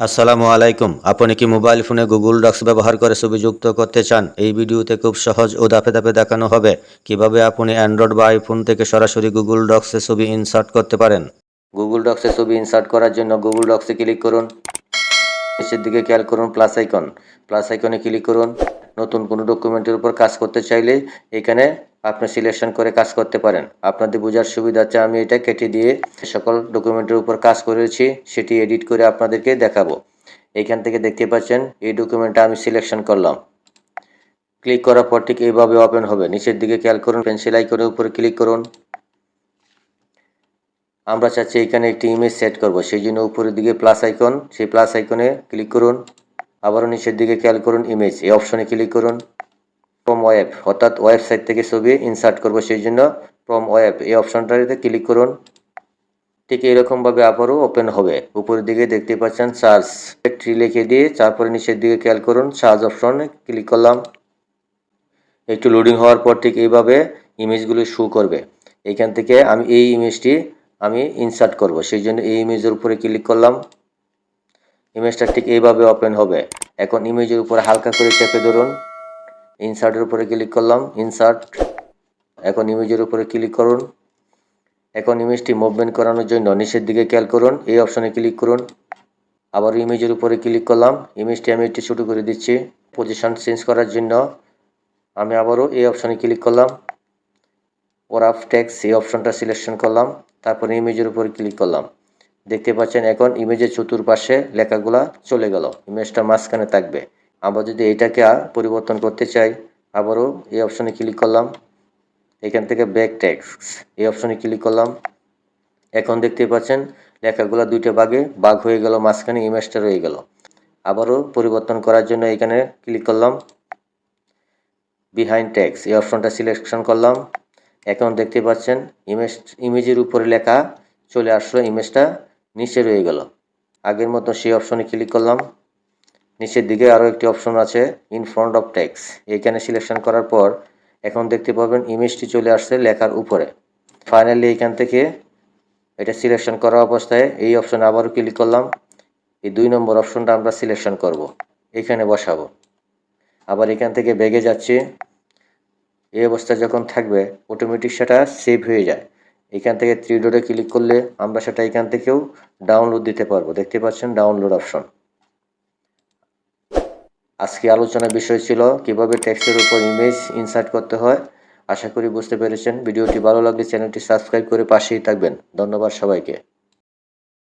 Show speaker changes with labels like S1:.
S1: আসসালামু আলাইকুম। আপনি কি মোবাইল ফোনে গুগল ডক্স ব্যবহার করে ছবি যুক্ত করতে চান? এই ভিডিওতে খুব সহজ ও দাপে দাপে দেখানো হবে কীভাবে আপনি অ্যান্ড্রয়েড বা আইফোন থেকে সরাসরি গুগল ডক্সে ছবি ইনসার্ট করতে পারেন। গুগল ডক্সে ছবি ইনসার্ট করার জন্য গুগল ডক্সে ক্লিক করুন। নিচের দিকে খেয়াল করুন প্লাস আইকন। প্লাস আইকনে ক্লিক করুন। নতুন কোনো ডকুমেন্টের উপর কাজ করতে চাইলে এখানে আপনি সিলেকশন করে কাজ করতে পারেন। আপনাদের বোঝার সুবিধাতে আমি এটা কেটে দিয়ে সকল ডকুমেন্টের উপর কাজ করেছি, সেটি এডিট করে আপনাদেরকে দেখাবো। এখান থেকে দেখতে পাচ্ছেন, এই ডকুমেন্টটা আমি সিলেকশন করলাম। ক্লিক করার পর ঠিক এইভাবে ওপেন হবে। নিচের দিকে খেয়াল করুন পেন্সিল আইকনের উপরে ক্লিক করুন। আমরা চাচ্ছি এখানে একটি ইমেজ সেট করব, সেই জন্য উপরের দিকে প্লাস আইকন সেই প্লাস আইকনে ক্লিক করুন। আবারও নিচের দিকে খেয়াল করুন ইমেজ এই অপশনে ক্লিক করুন। ফ্রম ওয়েব অর্থাৎ ওয়েবসাইট থেকে ছবি ইনসার্ট করব, সেই জন্য ফ্রম ওয়েব এই অপশনটাতে ক্লিক করুন। ঠিক এরকমভাবে আবারও ওপেন হবে। উপরের দিকে দেখতে পাচ্ছেন চার্জ ট্রি লিখে দিয়ে তারপরে নিচের দিকে খেয়াল করুন চার্জ অপশনে ক্লিক করলাম। একটু লোডিং হওয়ার পর ঠিক এইভাবে ইমেজগুলো শো করবে। এখান থেকে আমি এই ইমেজটি আমি ইনসার্ট করব, সেই জন্য এই ইমেজের উপরে ক্লিক করলাম। ইমেজটা ঠিক এইভাবে ওপেন হবে। এখন ইমেজের উপরে হালকা করে চেপে ধরুন। ইনসার্টের উপরে ক্লিক করলাম ইনসার্ট এখন ইমেজের উপরে ক্লিক করুন। এখন ইমেজটি মুভমেন্ট করানোর জন্য নিচের দিকে খেয়াল করুন, এই অপশনে ক্লিক করুন। আবার ইমেজের উপরে ক্লিক করলাম ইমেজটি আমি একটু ছোটো করে দিচ্ছি পজিশন চেঞ্জ করার জন্য। আমি আবারও এই অপশনে ক্লিক করলাম ওরাফ ট্যাক্স এই অপশনটা সিলেকশন করলাম, তারপরে ইমেজের উপরে ক্লিক করলাম। দেখতে পাচ্ছেন, এখন ইমেজের চতুর্পাশে লেখাগুলা চলে গেল ইমেজটা মাঝখানে থাকবে। আমরা যদি এটাকে পরিবর্তন করতে চাই, আবারও এই অপশনে ক্লিক করলাম। এখান থেকে ব্যাক ট্যাক্স এই অপশনে ক্লিক করলাম। এখন দেখতে পাচ্ছেন, লেখাগুলো দুইটা ভাগে বাঘ হয়ে গেল, মাঝখানে ইমেজটা রয়ে গেল। আবারও পরিবর্তন করার জন্য এখানে ক্লিক করলাম। বিহাইন্ড ট্যাক্স এই অপশনটা সিলেকশন করলাম। এখন দেখতে পাচ্ছেন ইমেজ ইমেজের উপরে লেখা চলে আসলো ইমেজটা নিচে রয়ে গেল। আগের মতো সেই অপশনে ক্লিক করলাম। নিচের দিকে আরও একটি অপশন আছে ইন ফ্রন্ট অফ ট্যাক্স এইখানে সিলেকশন করার পর এখন দেখতে পাবেন ইমেজটি চলে আসছে লেখার উপরে। ফাইনালি এইখান থেকে এটা সিলেকশন করা অবস্থায় এই অপশনে আবারও ক্লিক করলাম। এই দুই নম্বর অপশনটা আমরা সিলেকশন করব। এখানে বসাবো। আবার এখান থেকে বেগে যাচ্ছে। এই অবস্থা যখন থাকবে অটোমেটিক সেটা সেভ হয়ে যায়। এখান থেকে থ্রি ডোরে ক্লিক করলে আমরা সেটা এখান থেকেও ডাউনলোড দিতে পারব। দেখতে পাচ্ছেন ডাউনলোড অপশন আজকে আলোচনার বিষয় ছিল কীভাবে টেক্সটের উপর ইমেজ ইনসার্ট করতে হয়। আশা করি বুঝতে পেরেছেন। ভিডিওটি ভালো লাগলে চ্যানেলটি সাবস্ক্রাইব করে পাশেই থাকবেন। ধন্যবাদ সবাইকে।